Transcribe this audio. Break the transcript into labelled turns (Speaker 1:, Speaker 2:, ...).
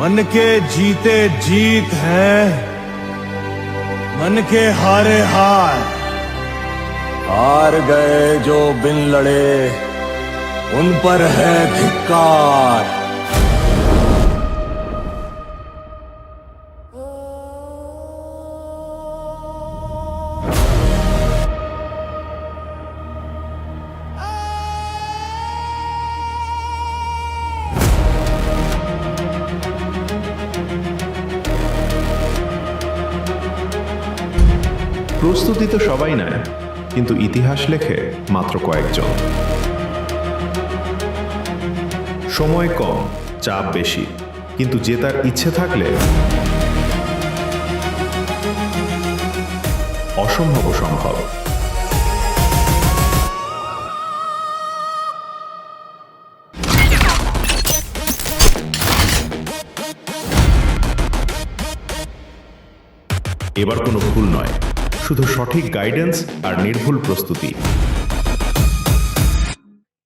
Speaker 1: मन के जीते जीत है। मन के हारे हार। हार गए जो बिन लड़े, उन पर है धिक्कार।
Speaker 2: প্রস্তুতি তো সবাই নেয়, কিন্তু ইতিহাস লেখে মাত্র কয়েকজন। সময় কম, চাপ বেশি, কিন্তু জেতার ইচ্ছে থাকলে অসম্ভব সম্ভব। এবার কোনো ভুল নয়। শুধু সঠিক গাইডেন্স আর নির্ভুল প্রস্তুতি।